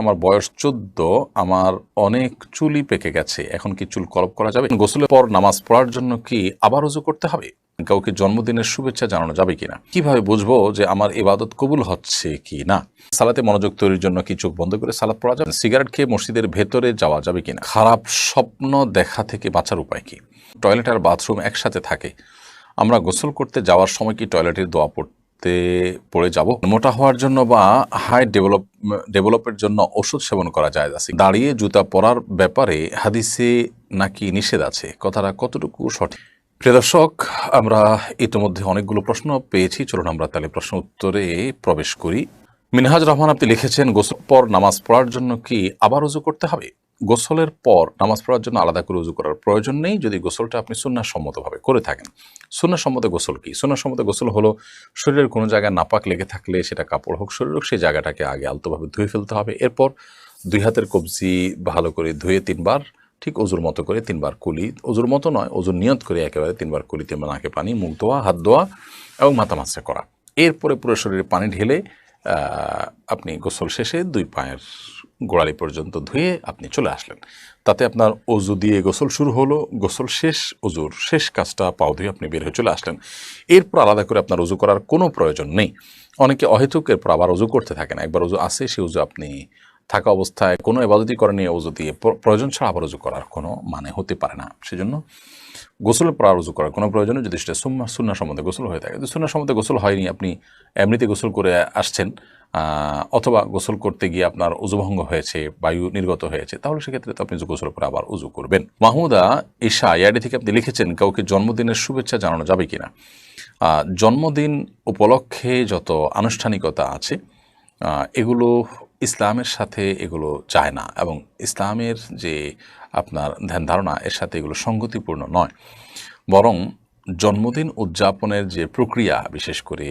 আমার বয়স চোদ্দ, আমার অনেক চুলই পেকে গেছে। এখন কি চুল কলপ করা যাবে? গোসলের পর নামাজ পড়ার জন্য কি আবার উজু করতে হবে? কাউকে জন্মদিনের শুভেচ্ছা জানানো যাবে কিনা? কীভাবে বুঝব যে আমার ইবাদত কবুল হচ্ছে কি না সালাতে মনোযোগ তৈরির জন্য কি চোখ বন্ধ করে সালাত পড়া যাবে? সিগারেট খেয়ে মসজিদের ভেতরে যাওয়া যাবে কিনা? খারাপ স্বপ্ন দেখা থেকে বাঁচার উপায় কি? টয়লেট আর বাথরুম একসাথে থাকে। আমরা গোসল করতে যাওয়ার সময় কি টয়লেটের দোয়া পড়তে পড়ে যাব। মোটা হওয়ার জন্য বা হাই ডেভেলপ ডেভেলপের জন্য ওষুধ সেবন করা যায় আছে দাঁড়িয়ে জুতা পরার ব্যাপারে হাদিসে নাকি নিষেধ আছে? কথাটা কতটুকু সঠিক? প্রিয় দর্শক, আমরা ইতিমধ্যে অনেকগুলো প্রশ্ন পেয়েছি। চলুন আমরা তাহলে প্রশ্ন উত্তরে প্রবেশ করি। মিনহাজ রহমান, আপনি লিখেছেন, গোসল পর নামাজ পড়ার জন্য কি আবার উজু করতে হবে? গোসলের পর নামাজ পড়ার জন্য আলাদা করে উজু করার প্রয়োজন নেই যদি গোসলটা আপনি সুন্নাসম্মতভাবে করে থাকেন। সুন্নাসম্মত গোসল কি? সুন্নাসম্মত গোসল হলো শরীরের কোনো জায়গায় নাপাক লেগে থাকলে সেটা কাপড় হোক, শরীর হোক, সেই জায়গাটাকে আগে আলতোভাবে ধুয়ে ফেলতে হবে। এরপর দুই হাতের কবজি ভালো করে ধুয়ে তিনবার, ঠিক অজুর মতো করে তিনবার কুলি অজুর মতো নয় অজুর নিয়ত করে একেবারে তিনবার কুলি তিনবার নাকে পানি, মুখ ধোয়া, হাত ধোয়া এবং মাথা মাছটা করা। এরপরে পুরো শরীরে পানি ঢেলে আপনি গোসল শেষে দুই পায়ের গোড়ালি পর্যন্ত ধুয়ে আপনি চলে আসলেন। তাতে আপনার অজু দিয়ে গোসল শুরু হলো, গোসল শেষ, অজুর শেষ কাজটা পাও ধুয়ে আপনি বের হয়ে চলে আসলেন। এরপর আলাদা করে আপনার অজু করার কোনো প্রয়োজন নেই। অনেকে অহেতুক এরপর আবার অজু করতে থাকেন, একবার অজু আসে সে উজু আপনি থাকা অবস্থায় কোনো এবাদতি করেনি অজু দিয়ে। প্র- প্রয়োজন ছাড়া আবার করার কোনো মানে হতে পারে না। সেজন্য গোসলের পর আর উজু করার কোনো প্রয়োজনে যদি সেটা সুন্না সুন্না সম্বন্ধে গোসল হয়ে থাকে। যদি সুন্না সম্বন্ধে গোসল হয়নি, আপনি এমনিতে গোসল করে আসছেন অথবা গোসল করতে গিয়ে আপনার উজুভঙ্গ হয়েছে, বায়ু নির্গত হয়েছে, তাহলে সেক্ষেত্রে তো আপনি গোসল করে আবার উজু করবেন। মাহমুদা ঈশা ইয়াডি থেকে আপনি লিখেছেন, কাউকে জন্মদিনের শুভেচ্ছা জানানো যাবে কি না জন্মদিন উপলক্ষে যত আনুষ্ঠানিকতা আছে এগুলো ইসলামের সাথে এগুলো চায় না এবং ইসলামের যে আপনার ধ্যান ধারণা, এর সাথে এগুলো সঙ্গতিপূর্ণ নয়। বরং জন্মদিন উদযাপনের যে প্রক্রিয়া, বিশেষ করে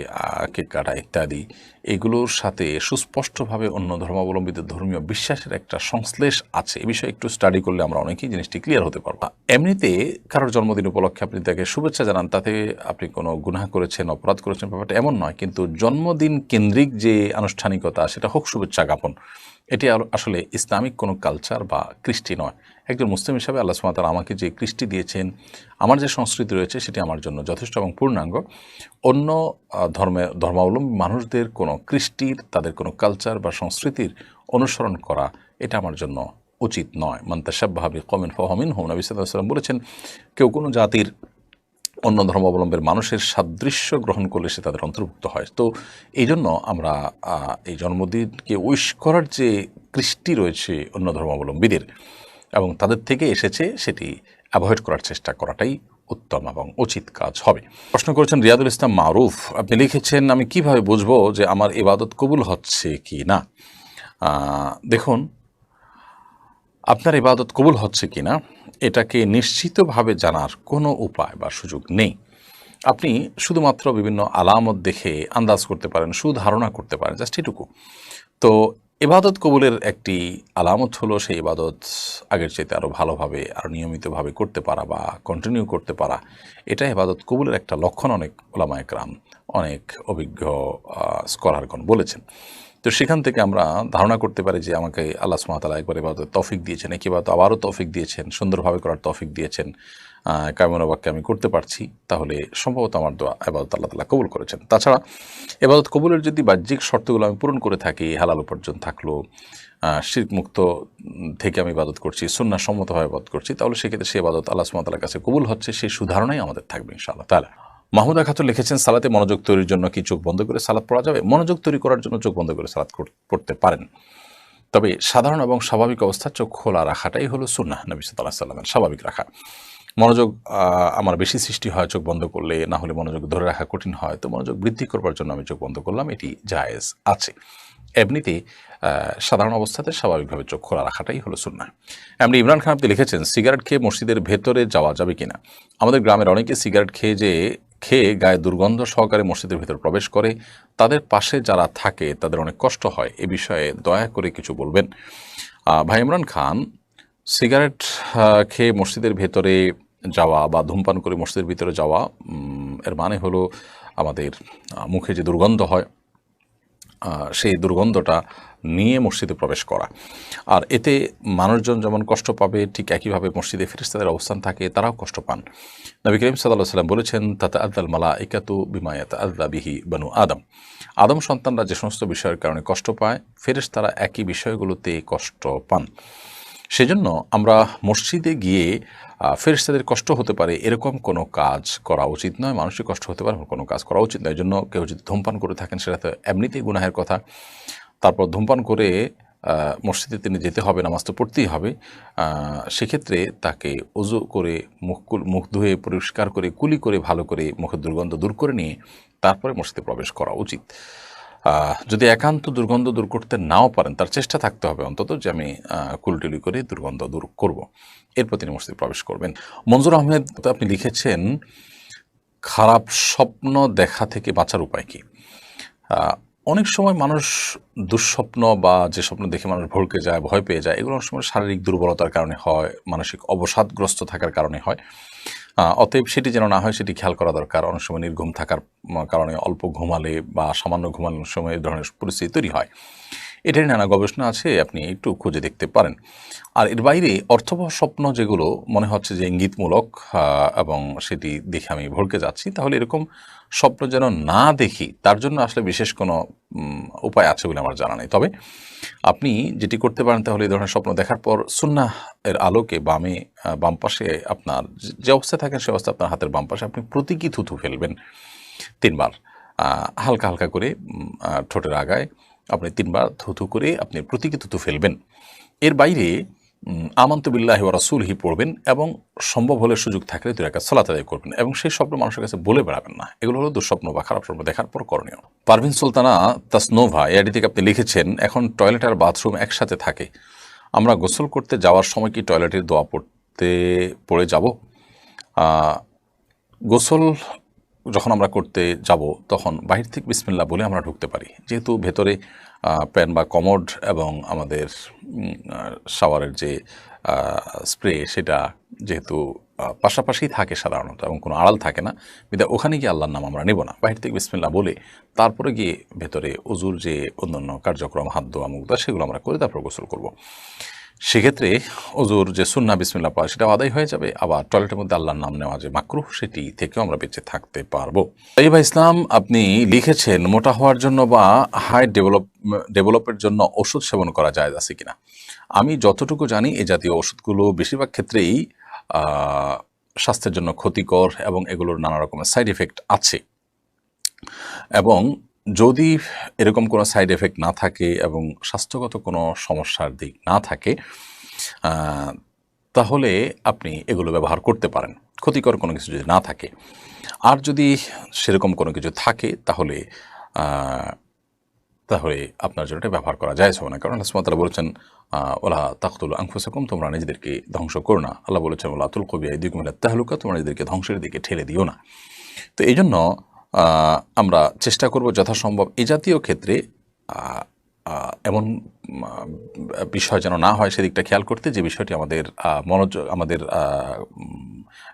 কেক কাটা ইত্যাদি, এগুলোর সাথে সুস্পষ্টভাবে অন্য ধর্মাবলম্বীদের ধর্মীয় বিশ্বাসের একটা সংশ্লেষ আছে। এ বিষয়ে একটু স্টাডি করলে আমরা অনেকেই জিনিসটি ক্লিয়ার হতে পারব। এমনিতে কারোর জন্মদিন উপলক্ষে আপনি তাকে শুভেচ্ছা জানান, তাতে আপনি কোনো গুনাহ করেছেন, অপরাধ করেছেন, ব্যাপারটা এমন নয়, কিন্তু জন্মদিন কেন্দ্রিক যে আনুষ্ঠানিকতা, সেটা হোক শুভেচ্ছা জ্ঞাপন। এটি আসলে ইসলামিক কোনো কালচার বা কৃষ্টি নয়। একজন মুসলিম হিসাবে আল্লাহ সুমাতার আমাকে যে কৃষ্টি দিয়েছেন, আমার যে সংস্কৃতি রয়েছে সেটি আমার জন্য যথেষ্ট এবং পূর্ণাঙ্গ। অন্য ধর্মে, ধর্মাবলম্বী মানুষদের কোনো কৃষ্টির, তাদের কোনো কালচার বা সংস্কৃতির অনুসরণ করা এটা আমার জন্য উচিত নয়। মান্তাসাবাহাবি কমেন ফহমিন হোম নবী সাল্লাম বলেছেন, কেউ কোনো জাতির অন্য ধর্মাবলম্বীর মানুষের সাদৃশ্য গ্রহণ করলে সে তাদের অন্তর্ভুক্ত হয়। তো এই জন্য আমরা এই জন্মদিনকে উইশ করার যে কৃষ্টি রয়েছে অন্য ধর্মাবলম্বীদের এবং তাদের থেকে এসেছে সেটি অ্যাভয়েড করার চেষ্টা করাটাই উত্তম এবং উচিত কাজ হবে। প্রশ্ন করেছেন, রিয়াদুল ইসলাম মারুফ, আপনি লিখেছেন, আমি কীভাবে বুঝব যে আমার ইবাদত কবুল হচ্ছে কি না? দেখুন, আপনার ইবাদত কবুল হচ্ছে কি না, এটাকে নিশ্চিতভাবে জানার কোনো উপায় বা সুযোগ নেই। আপনি শুধুমাত্র বিভিন্ন আলামত দেখে আন্দাজ করতে পারেন, সুধারণা করতে পারেন, জাস্ট এটুকু। তো ইবাদত কবুলের একটি আলামত হলো সেই ইবাদত আগের চাইতে আরও ভালোভাবে আরও নিয়মিতভাবে করতে পারা বা কন্টিনিউ করতে পারা। এটা ইবাদত কবুলের একটা লক্ষণ অনেক ওলামায়করাম অনেক অভিজ্ঞ স্কলারগণ বলেছেন। তো সেখান থেকে আমরা ধারণা করতে পারি যে আমাকে আল্লাহ সুমাতালা একবার এবার তফিক দিয়েছেন একেবারে তো আবারও তফিক দিয়েছেন, সুন্দরভাবে করার তফিক দিয়েছেন। কামনা বাক্যে আমি করতে পারছি, তাহলে সম্ভবত আমার দোয়া এবাদত আল্লাহ তালা কবুল করেছেন। তাছাড়া এবাদত কবুলের যদি বাহ্যিক শর্তগুলো আমি পূরণ করে থাকি, হালাল উপার্জন থাকল শির্ক মুক্ত থেকে আমি ইবাদত করছি সুন্না সম্মতভাবে ইবাদত করছি, তাহলে সেক্ষেত্রে সে ইবাদত আল্লাহ সুমাতালার কাছে কবুল হচ্ছে, সেই সুধারণাই আমাদের থাকবে ইনশাআল্লাহ। তাহলে মাহমুদা খাতুন লিখেছেন, সালাতে মনোযোগ তৈরির জন্য কি চোখ বন্ধ করে সালাদ পড়া যাবে? মনোযোগ তৈরি করার জন্য চোখ বন্ধ করে সালাদ পড়তে পারেন। তবে সাধারণ এবং স্বাভাবিক অবস্থা চোখ খোলা রাখাটাই হলো সুন্না নবী সাল্লাহ সাল্লামের স্বাভাবিক রাখা। মনোযোগ আমার বেশি সৃষ্টি হয় চোখ বন্ধ করলে, না হলে মনোযোগ ধরে রাখা কঠিন হয়, তো মনোযোগ বৃদ্ধি করবার জন্য আমি চোখ বন্ধ করলাম, এটি জায়েজ আছে। এমনিতে সাধারণ অবস্থাতে স্বাভাবিকভাবে চোখ খোলা রাখাটাই হলো সুন্না এমনি ইমরান খান আপনি লিখেছেন, সিগারেট খেয়ে মসজিদের ভেতরে যাওয়া যাবে কিনা? আমাদের গ্রামের অনেকে সিগারেট খেয়ে যে খেয়ে গায়ে দুর্গন্ধ সহকারে মসজিদের ভিতর প্রবেশ করে। তাদের পাশে যারা থাকে, তাদের অনেক কষ্ট হয়। এ বিষয়ে দয়া করে কিছু বলবেন। ভাই ইমরান খান, সিগারেট খেয়ে মসজিদের ভেতরে যাওয়া বা ধূমপান করে মসজিদের ভিতরে যাওয়া এর মানে হলো আমাদের মুখে যে দুর্গন্ধ হয় সেই দুর্গন্ধটা নিয়ে মসজিদে প্রবেশ করা। আর এতে মানুষজন যেমন কষ্ট পাবে, ঠিক একইভাবে মসজিদে ফেরিস্তাদের অবস্থান থাকে, তারাও কষ্ট পান। নবী করিম সাল্লাহ সাল্লাম বলেছেন তাতে আদাল মালা একাতু বিমায়াত আদা বিহি বানু আদম। আদম সন্তানরা যে সমস্ত বিষয়ের কারণে কষ্ট পায়, ফেরেশতারা একই বিষয়গুলোতে কষ্ট পান। সেজন্য আমরা মসজিদে গিয়ে আহ, ফেরেশতাদের কষ্ট হতে পারে এরকম কোনো কাজ করা উচিত নয়। মানুষের কষ্ট হতে পারে কোনো কাজ করা উচিত নয়। এই জন্য কেউ যদি ধূমপান করে থাকেন সেটা তো এমনিতেই গুনাহের কথা। তারপর ধূমপান করে মসজিদে তিনি যেতে হবে নামাজ তো পড়তেই হবে। সেক্ষেত্রে তাকে উজু করে মুখ মুখ ধুয়ে পরিষ্কার করে কুলি করে ভালো করে মুখের দুর্গন্ধ দূর করে নিয়ে তারপরে মসজিদে প্রবেশ করা উচিত। যদি একান্ত দুর্গন্ধ দূর করতে নাও পারেন, তার চেষ্টা থাকতে হবে অন্তত যে আমি কুলটুলি করে দুর্গন্ধ দূর করব। এরপর তিনি মসজিদে প্রবেশ করবেন। মঞ্জুর আহমেদ, আপনি লিখেছেন, খারাপ স্বপ্ন দেখা থেকে বাঁচার উপায় কি? অনেক সময় মানুষ দুঃস্বপ্ন বা যে স্বপ্ন দেখে মানুষ ভড়কে যায়, ভয় পেয়ে যায়, এগুলো অনেক সময় শারীরিক দুর্বলতার কারণে হয়, মানসিক অবসাদগ্রস্ত থাকার কারণে হয়। অতএব সেটি যেন না হয়, সেটি খেয়াল করা দরকার। অনেক সময় নির্ঘুম থাকার কারণে অল্প ঘুমালে বা সামান্য ঘুমানোর সময় এই ধরনের পরিস্থিতি তৈরি হয়। এটারই নানা গবেষণা আছে, আপনি একটু খুঁজে দেখতে পারেন। আর এর বাইরে অর্থবহ স্বপ্ন যেগুলো মনে হচ্ছে যে ইঙ্গিতমূলক এবং সেটি দেখে আমি ভড়কে যাচ্ছি, তাহলে এরকম স্বপ্ন যেন না দেখি, তার জন্য আসলে বিশেষ কোনো উপায় আছে বলে আমার জানা নেই। তবে আপনি যেটি করতে পারেন, তাহলে এই ধরনের স্বপ্ন দেখার পর সুন্নাহ এর আলোকে বামে বাম পাশে আপনার যে- যে অবস্থায় থাকেন, সে অবস্থা আপনার হাতের বাম পাশে আপনি প্রতীকী থুথু ফেলবেন। তিনবার হালকা হালকা করে ঠোঁটের আগায় আপনি তিনবার থুথু করে আপনি প্রতীকী থুথু ফেলবেন। এর বাইরে উম, আমন্ত বিল্লাহি ও রাসুলহি পড়বেন এবং সম্ভব হলে সুযোগ থাকলে দুই রাকাত সালাত আদায় করবেন এবং সেই স্বপ্ন মানুষের কাছে বলে বেড়াবেন না। এগুলো হলো দুঃস্বপ্ন বা খারাপ স্বপ্ন দেখার পর করণীয়। পারভিন সুলতানা তাসনোভা এআডি থেকে আপনি লিখেছেন এখন টয়লেট আর বাথরুম একসাথে থাকে। আমরা গোসল করতে যাওয়ার সময় কি টয়লেটের দোয়া পড়তে পড়ে যাব? গোসল যখন আমরা করতে যাব, তখন বাহির থেকে বিসমিল্লা বলে আমরা ঢুকতে পারি। যেহেতু ভেতরে প্যান বা কমোড এবং আমাদের শাওয়ারের যে স্প্রে সেটা যেহেতু পাশাপাশি থাকে সাধারণত এবং কোনো আড়াল থাকে না বিদায় ওখানে গিয়ে আল্লাহর নাম আমরা নেব না। বাহির থেকে বিসমিল্লা বলে তারপরে গিয়ে ভেতরে অজুর যে অন্যান্য কার্যক্রম, হাত দোয়া মুগ্ধা সেগুলো আমরা করে তারপর গোসল করব। সেক্ষেত্রে অজুর যে সুন্না বিসমিল্লা পড়া, সেটা আদায় হয়ে যাবে। আবার টয়লেটের মধ্যে আল্লাহর নাম নেওয়া যে মাকরুহ, সেটি থেকেও আমরা বেঁচে থাকতে পারব। তাইবা ইসলাম, আপনি লিখেছেন, মোটা হওয়ার জন্য বা হাই ডেভেলপ, ডেভেলপের জন্য ওষুধ সেবন করা যায় আছে কিনা? আমি যতটুকু জানি, এ জাতীয় ওষুধগুলো বেশিরভাগ ক্ষেত্রেই স্বাস্থ্যের জন্য ক্ষতিকর এবং এগুলোর নানা রকমের সাইড এফেক্ট আছে। এবং যদি এরকম কোনো সাইড এফেক্ট না থাকে এবং স্বাস্থ্যগত কোনো সমস্যার দিক না থাকে তাহলে আপনি এগুলো ব্যবহার করতে পারেন। ক্ষতিকর কোনো কিছু যদি না থাকে। আর যদি সেরকম কোনো কিছু থাকে, তাহলে তাহলে আপনার জন্য এটা ব্যবহার করা যায় হবে না। কারণ সুবহানাহু বলেছেন ওলা তাকতুল আনফুসাকুম, তোমরা নিজেদেরকে ধ্বংস করো না। আল্লাহ বলেছেন, ওলা তুল কবিয়া দিকুম তাহলুকা, তোমরা নিজেদেরকে ধ্বংসের দিকে ঠেলে দিও না। তো এই জন্য আমরা চেষ্টা করব যথাসম্ভব এ জাতীয় ক্ষেত্রে এমন বিষয় যেন না হয় সেদিকটা খেয়াল করতে যে বিষয়টি আমাদের মনোযোগ আমাদের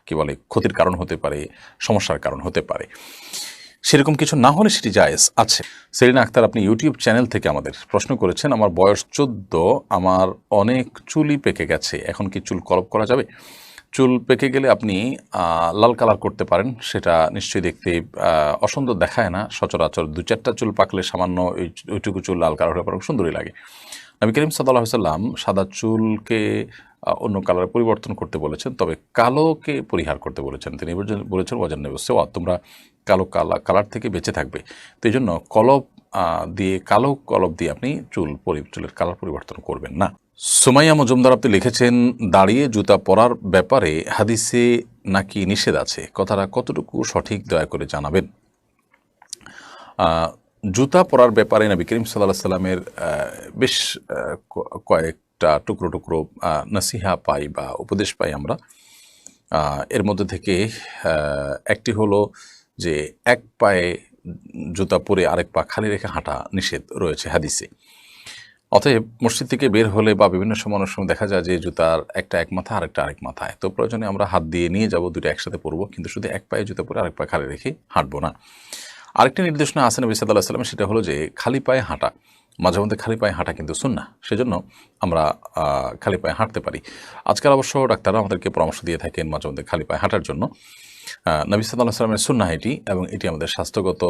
কি বলে, ক্ষতির কারণ হতে পারে, সমস্যার কারণ হতে পারে। সেরকম কিছু না হলে সেটি জায়েজ আছে। সেরিনা আক্তার, আপনি ইউটিউব চ্যানেল থেকে আমাদের প্রশ্ন করেছেন, আমার বয়স চোদ্দ, আমার অনেক চুলই পেকে গেছে, এখন কি চুল কলপ করা যাবে? চুল পেকে গেলে আপনি লাল কালার করতে পারেন, সেটা নিশ্চয়ই দেখতে অসুন্দর দেখায় না। সচরাচর দু চারটা চুল পাকলে সামান্য ওই ওইটুকু চুল লাল কালার হয়ে পড়ে সুন্দরই লাগে। নবী করিম সাল্লাহ সাল্লাম সাদা চুলকে অন্য কালারে পরিবর্তন করতে বলেছেন, তবে কালোকে পরিহার করতে বলেছেন। তিনি বলেছেন- ওয়াজান নেব সেওয়া তোমরা কালো কালা, কালার থেকে বেঁচে থাকবে। তো এই জন্য কলব দিয়ে, কালো কলব দিয়ে আপনি চুল পরি, চুলের কালার পরিবর্তন করবেন না। সুমাইয়া মজুমদার আপনি লিখেছেন, দাঁড়িয়ে জুতা পরার ব্যাপারে হাদিসে নাকি নিষেধ আছে? কথাটা কতটুকু সঠিক দয়া করে জানাবেন? জুতা পরার ব্যাপারে নবী করিম সাল্লাহ সাল্লামের বেশ কয়েকটা টুকরো টুকরো নসিহা পাই বা উপদেশ পাই আমরা। এর মধ্যে থেকে একটি হলো যে এক পায়ে জুতা পরে আরেক পা খালি রেখে হাঁটা নিষেধ রয়েছে হাদিসে। অতএব মসজিদ থেকে বের হলে বা বিভিন্ন সময় অনেক সময় দেখা যায় যে জুতার একটা এক মাথা, আরেকটা আরেক মাথায়। তো প্রয়োজনে আমরা হাত দিয়ে নিয়ে যাব দুটো একসাথে পরবো, কিন্তু শুধু এক পায়ে জুতা পরে আরেক পায়ে খালি রেখে হাঁটবো না। আরেকটি নির্দেশনা আছে নবী সাল্লাহ সাল্লাম সেটা হলো যে খালি পায়ে হাঁটা। মাঝে মধ্যে খালি পায়ে হাঁটা কিন্তু সুন্না সেজন্য আমরা খালি পায়ে হাঁটতে পারি। আজকাল অবশ্য ডাক্তাররা আমাদেরকে পরামর্শ দিয়ে থাকেন মাঝে মধ্যে খালি পায়ে হাঁটার জন্য। নবী সাল্লাহ সাল্লামের সুন্না এটি এবং এটি আমাদের স্বাস্থ্যগত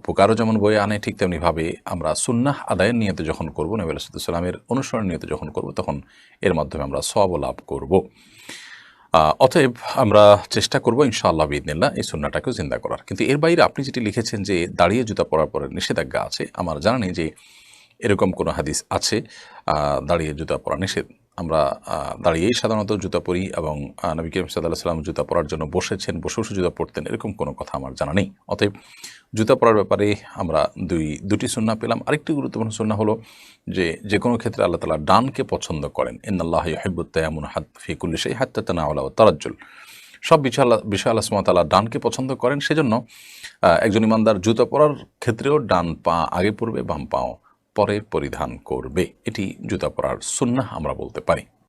উপকারও যেমন বয়ে আনে, ঠিক তেমনিভাবে আমরা সুন্নাহ আদায়ের নিয়তে যখন করব, নবী সাল্লামের অনুসরণ নিয়তে যখন করব, তখন এর মাধ্যমে আমরা সব লাভ করব। অতএব আমরা চেষ্টা করব ইনশাআল্লাহ বিদিনিল্লাহ এই সুন্নাটাকেও জিন্দা করার। কিন্তু এর বাইরে আপনি যেটি লিখেছেন যে দাঁড়িয়ে জুতা পরার পরে নিষেধাজ্ঞা আছে, আমার জানা নেই যে এরকম কোনো হাদিস আছে দাঁড়িয়ে জুতা পরা নিষেধ। আমরা দাঁড়িয়েই সাধারণত জুতা পরি এবং নবী করিম সাল্লাহ সাল্লাম জুতা পরার জন্য বসেছেন, বসে বসে জুতা পরতেন, এরকম কোনো কথা আমার জানা নেই। অতএব জুতা পরার ব্যাপারে আমরা দুই, দুটি সুন্না পেলাম। আরেকটি গুরুত্বপূর্ণ সুন্না হলো যে যে কোনো ক্ষেত্রে আল্লাহ তালা ডানকে পছন্দ করেন। ইন্নআল্লাহ হেবুত্তায়ামুন হাত ফিকুল্লি সেই হাত্তা তানা আল্লাহ তারাজ্জুল। সব বিষয় আল্লাহ বিষয় আল্লাহ সুমতাল্লাহ ডানকে পছন্দ করেন। সেজন্য একজন ইমানদার জুতা পরার ক্ষেত্রেও ডান পা আগে পড়বে বাম পাও পরে পরিধান করবে। এটি জুতা পরার সুন্না আমরা বলতে পারি।